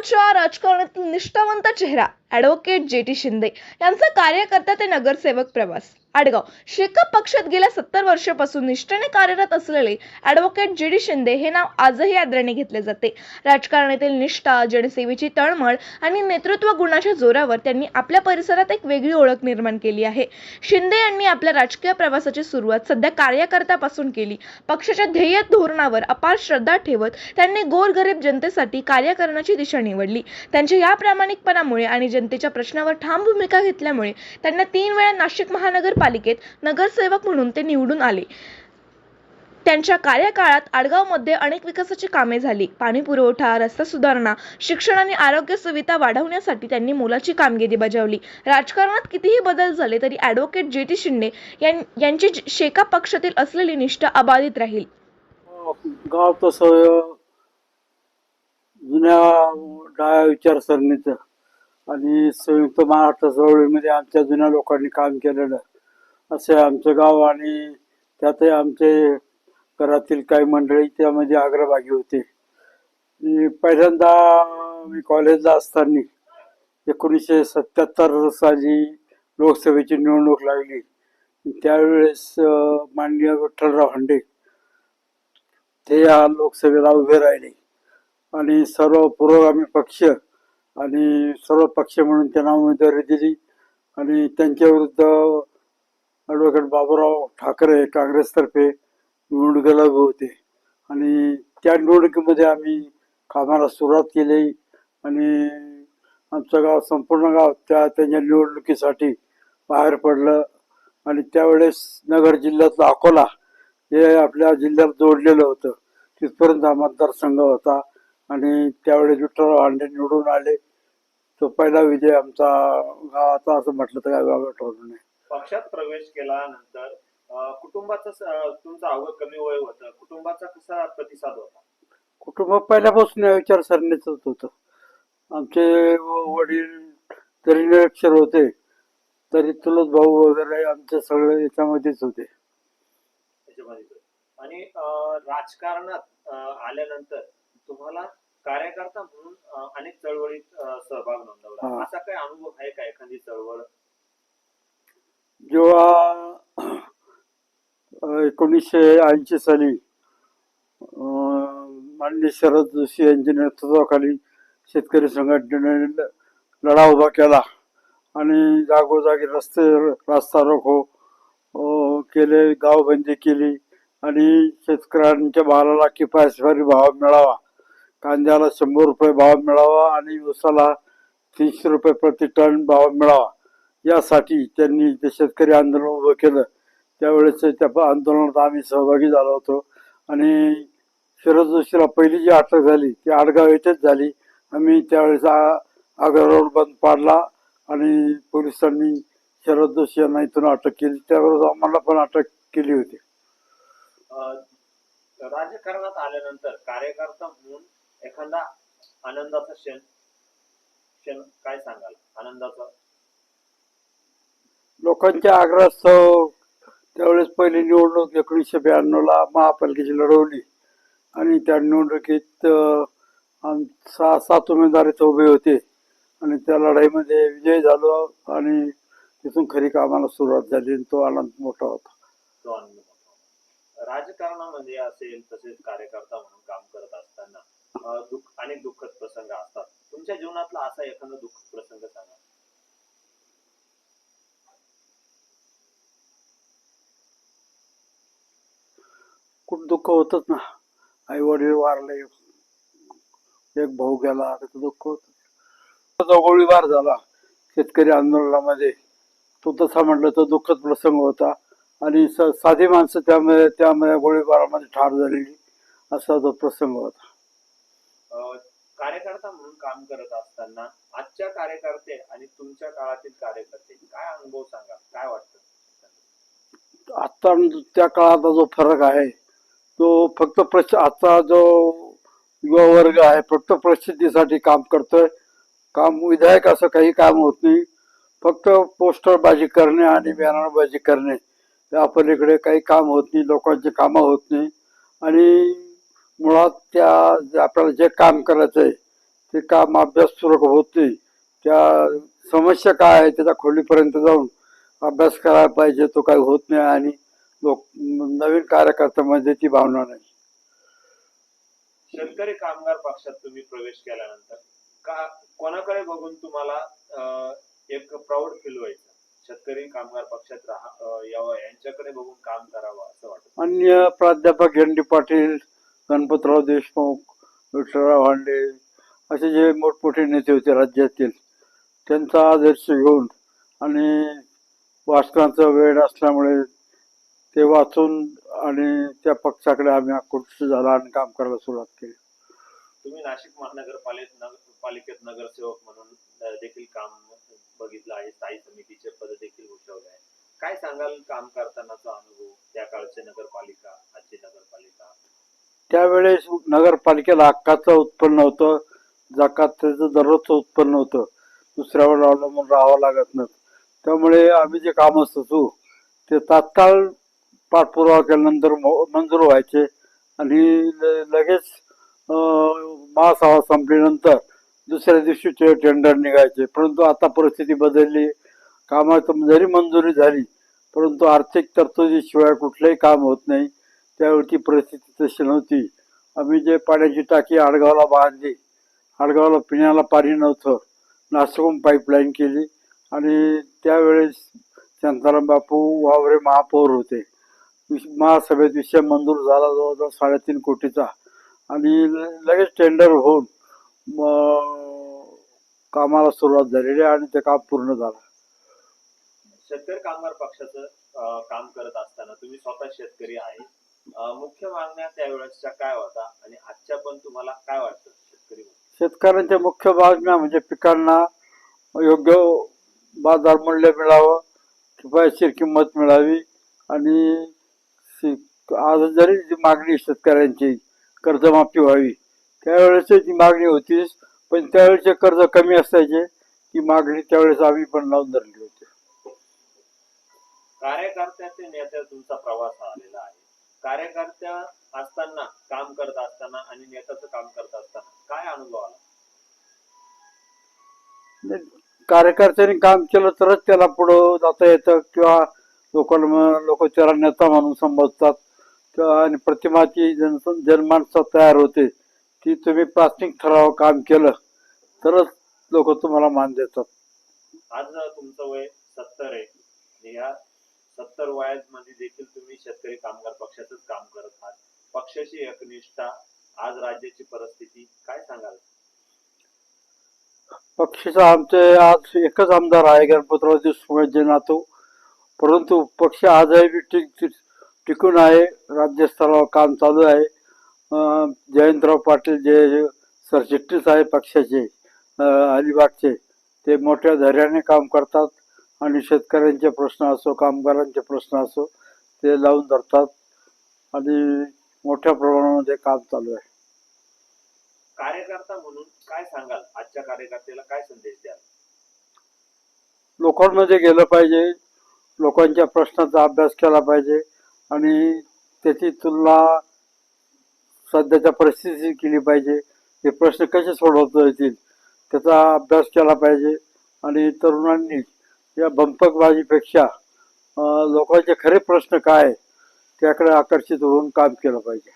विनोदच्या राजकारणातील निष्ठावंत चेहरा ॲडव्होकेट जे टी शिंदे यांचा कार्यकर्ता ते नगरसेवक प्रवास. आडगाव. शेकप पक्षात गेल्या सत्तर वर्षापासून निष्ठेने कार्यरत असलेले ॲडव्होकेट जी डी शिंदे हे नाव आजही आदराने घेतले जाते. राजकारणातील निष्ठा जनसेवेची तळमळ आणि नेतृत्व गुणाच्या जोरावर त्यांनी आपल्या परिसरात एक वेगळी ओळख निर्माण केली आहे. शिंदे यांनी आपल्या राजकीय प्रवासाची सुरुवात सध्या कार्यकर्त्यापासून केली. पक्षाच्या ध्येय धोरणावर अपार श्रद्धा ठेवत त्यांनी गोरगरीब जनतेसाठी कार्य करण्याची दिशा निवडली. त्यांच्या या प्रामाणिकपणामुळे आणि जनतेच्या प्रश्नावर ठाम भूमिका घेतल्यामुळे त्यांना तीन वेळा नाशिक महानगर नगरपालिकेत नगरसेवक म्हणून ते निवडून आले. त्यांच्या कार्यकाळात आडगावमध्ये अनेक विकासाची कामे झाली. पाणी पुरवठा रस्ता सुधारणा शिक्षण आणि आरोग्य सुविधा वाढवण्यासाठी त्यांनी मोलाची कामगिरी बजावली. राजकारणात कितीही बदल झाले तरी ॲडव्होकेट जे टी शिंदे यांची शेका पक्षातील असलेली निष्ठा अबाधित राहील. गाव तसं जुन्या डाव्या विचारसरणीचं आणि संयुक्त महाराष्ट्र चळवळीमध्ये आमच्या जुन्या लोकांनी काम केलेलं. असे आमचं गाव आणि त्यातही आमचे घरातील काही मंडळी त्यामध्ये अग्रभागी होते. आणि पहिल्यांदा मी कॉलेजला असताना एकोणीसशे सत्याहत्तर साली लोकसभेची निवडणूक लागली. त्यावेळेस माननीय विठ्ठलराव हांडे ते या लोकसभेला उभे राहिले. आणि सर्व पुरोगामी पक्ष आणि सर्व पक्ष म्हणून त्यांना उमेदवारी दिली. आणि त्यांच्या विरुद्ध ॲडव्होकेट बाबूराव ठाकरे काँग्रेसतर्फे निवडणुकीला उभे होते. आणि त्या निवडणुकीमध्ये आम्ही कामाला सुरुवात केली आणि आमचं गाव संपूर्ण गाव त्या त्यांच्या निवडणुकीसाठी बाहेर पडलं. आणि त्यावेळेस नगर जिल्ह्यातलं अकोला हे आपल्या जिल्ह्यात जोडलेलं होतं. तिथपर्यंत हा मतदारसंघ होता. आणि त्यावेळेस विठ्ठलराव हांडे निवडून आले. तो पहिला विजय आमचा गावाचा असं म्हटलं तर काय गाव ठरवलं नाही. पक्षात प्रवेश केल्यानंतर कुटुंबाचं तुमचं अवघड कमी वय होतं. कुटुंबाचा कसा प्रतिसाद होता? कुटुंब पहिल्यापासून या विचारसरणीचंच होतं आमचे वडील जरी निरक्षर होते. तरी चुलत भाऊ वगैरे आमचे सगळे याच्यामध्येच होते. आणि राजकारणात आल्यानंतर तुम्हाला कार्यकर्ता म्हणून अनेक चळवळीत सहभाग नोंदवला. असा काही अनुभव आहे का एखादी चळवळ? जेव्हा एकोणीसशे ऐंशी साली अं, माननीय शरद जोशी यांच्या नेतृत्वाखाली शेतकरी संघटनेने ल- लढा उभा केला आणि जागोजागी रस्ते रस्ता रोको केले गावबंदी केली आणि शेतकऱ्यांच्या मालाला किफायतशीर भाव मिळावा कांद्याला शंभर रुपये भाव मिळावा आणि उसाला तीनशे रुपये प्रति टन भाव मिळावा यासाठी त्यांनी जे शेतकरी आंदोलन उभं केलं त्यावेळेस त्या आंदोलनात आम्ही सहभागी झालो होतो. आणि शरद जोशीला पहिली जी अटक झाली ती आडगाव येथेच झाली. आम्ही त्यावेळेस आग्रा रोड बंद पाडला आणि पोलिसांनी शरद जोशी यांना इथून अटक केली. त्यावेळेस आम्हाला पण अटक केली होती. राजकारणात आल्यानंतर कार्यकर्ता म्हणून एखादा आनंदाचा क्षण क्षण काय सांगाल? आनंदाचा लोकांच्या आग्रहास्तव त्यावेळेस पहिली निवडणूक एकोणीसशे ब्याण्णवला महापालिकेची लढवली. आणि त्या निवडणुकीत सहा सात उमेदवार इथं उभे होते. आणि त्या लढाईमध्ये विजय झालो आणि तिथून खरी कामाला सुरुवात झाली आणि तो आनंद मोठा होता. तो आनंद होता. राजकारणामध्ये असेल तसेच कार्यकर्ता म्हणून काम करत असताना दुःख अनेक दुःखद प्रसंग असतात. तुमच्या जीवनातला असा एखादा दुःखद प्रसंग सांगा. खूप दुःख होतच ना. आई वडील वारले एक भाऊ गेला त्याचं दुःख होत. गोळीबार झाला शेतकरी आंदोलनामध्ये. तो तसा म्हटलं तर दुःखद प्रसंग होता आणि स- साधी माणसं त्यामध्ये त्यामध्ये गोळीबारामध्ये ठार झालेली असा तो प्रसंग होता. कार्यकर्ता म्हणून काम करत असताना आजच्या कार्यकर्ते आणि तुमच्या काळातील कार्यकर्ते काय अनुभव सांगा काय वाटतं? आता त्या काळाचा जो फरक आहे तो फक्त प्रश आता जो युवा वर्ग आहे फक्त प्रसिद्धीसाठी काम करतोय. काम विधायक असं काही काम होत नाही. फक्त पोस्टरबाजी करणे आणि बॅनरबाजी करणे. त्या पलीकडे काही काम होत नाही लोकांची कामं होत नाही. आणि मुळात त्या जे आपल्याला जे काम करायचं आहे ते काम अभ्यासपूर्वक होत नाही. त्या समस्या काय आहे त्याच्या खोलीपर्यंत जाऊन अभ्यास करायला पाहिजे तो काही होत नाही आणि लोक नवीन कार्यकर्त्यामध्ये ती भावना नाही. शेतकरी कामगार पक्षात तुम्ही प्रवेश केल्यानंतर का कोणाकडे बघून तुम्हाला अं, एक प्राऊड फील व्हायचं? शेतकरी कामगार पक्षात राहा अं, यावं यांच्याकडे बघून काम करावं असं वाटत. अन्य प्राध्यापक एन डी पाटील गणपतराव देशमुख विठ्ठलराव हांडे असे जे मोठमोठे नेते होते राज्यातील त्यांचा आदर्श घेऊन आणि वाचनाचा वेळ असल्यामुळे ते वाचून आणि त्या पक्षाकडे आम्ही आकृष्ट झाला आणि काम करायला सुरुवात केली. तुम्ही नाशिक महानगरपालिकेत नगर पालिकेत नगरसेवक म्हणून देखील काम बघितलं आहे स्थायी समितीचे पद देखील भूषवले आहे. काय सांगाल काम करतानाचा अनुभव त्या काळची नगरपालिका आजची नगरपालिका? त्यावेळेस नगरपालिकेला हक्काचं उत्पन्न होतं जकातीचं दररोजचं उत्पन्न होतं. दुसऱ्यावर अवलंबून राहावं लागत नव्हतं. त्यामुळे आम्ही जे कामं सुचू ते तात्काळ पाठपुरावा केल्यानंतर मंजूर व्हायचे. आणि ल- लगेच महासभा संपल्यानंतर दुसऱ्या दिवशी ते टेंडर निघायचे. परंतु आता परिस्थिती बदलली. कामाचं जरी मंजुरी झाली परंतु आर्थिक तरतुदीशिवाय कुठलंही काम होत नाही. त्यावेळी ती परिस्थिती तशी नव्हती. आम्ही जे पाण्याची टाकी आडगावला बांधली आडगावला पिण्याला पाणी नव्हतं. नाशिकहून पाईपलाईन केली. आणि त्यावेळेस शांताराम बापू वावरे महापौर होते. महासभेत विषय मंजूर झाला जवळजवळ साडेतीन कोटीचा. आणि लगेच टेंडर होऊन कामाला सुरुवात झालेली आहे आणि ते काम पूर्ण झालं. शेतकरी कामगार पक्षाचं काम करत असताना तुम्ही स्वतः शेतकरी आहे. मुख्य मागण्या त्यावेळेसच्या काय होता आणि आजच्या पण तुम्हाला काय वाटतं शेतकरी? शेतकऱ्यांच्या मुख्य मागण्या म्हणजे पिकांना योग्य बाजार मूल्य मिळावं किफायतशीर किंमत मिळावी आणि आज जरी जी मागणी शेतकऱ्यांची कर्जमाफी व्हावी त्यावेळेस ती मागणी होतीच पण त्यावेळेचे कर्ज कमी असायचे ती मागणी त्यावेळेस आम्ही पण लावून धरली होती. कार्यकर्त्या ते नेत्या तुमचा प्रवास आलेला आहे. कार्यकर्त्या असताना काम करत असताना आणि नेत्याचं काम करत असताना काय अनुभव आला? कार्यकर्त्यांनी काम केलं तरच त्याला पुढं जाता येतं किंवा लोकांना लोक त्याला नेता म्हणून संबोधतात. आणि प्रतिमाची जन जनमानसा तयार होते ती तुम्ही प्राथमिक ठराव काम केलं तरच लोक तुम्हाला मान देतात. आज तुमचं वय सत्तर आहे या सत्तर वयामध्ये देखील तुम्ही शेतकरी कामगार पक्षाचंच काम करत आहात. पक्षाची एकनिष्ठा आज राज्याची परिस्थिती काय सांगाल? पक्षाचा आमचे आज एकच आमदार आहे गणपतराव देशमुख नातू. परंतु पक्ष आजही टिक- टिकून आहे राज्यस्तरावर काम चालू आहे. जयंतराव पाटील जे सरचिटणीस आहे पक्षाचे अलिबागचे ते मोठ्या धैर्याने काम करतात आणि शेतकऱ्यांचे प्रश्न असो कामगारांचे प्रश्न असो ते लावून धरतात आणि मोठ्या प्रमाणामध्ये काम चालू आहे. कार्यकर्ता म्हणून काय सांगाल? आजच्या कार्यकर्त्याला काय संदेश द्याल? लोकांमध्ये गेलं पाहिजे लोकांच्या प्रश्नाचा अभ्यास केला पाहिजे आणि त्याची तुलना सध्याच्या परिस्थितीशी केली पाहिजे. हे प्रश्न कसे सोडवता येतील? त्याचा अभ्यास केला पाहिजे. आणि तरुणांनी या बंपकबाजीपेक्षा लोकांचे खरे प्रश्न काय? आहे त्याकडे आकर्षित होऊन काम केलं पाहिजे.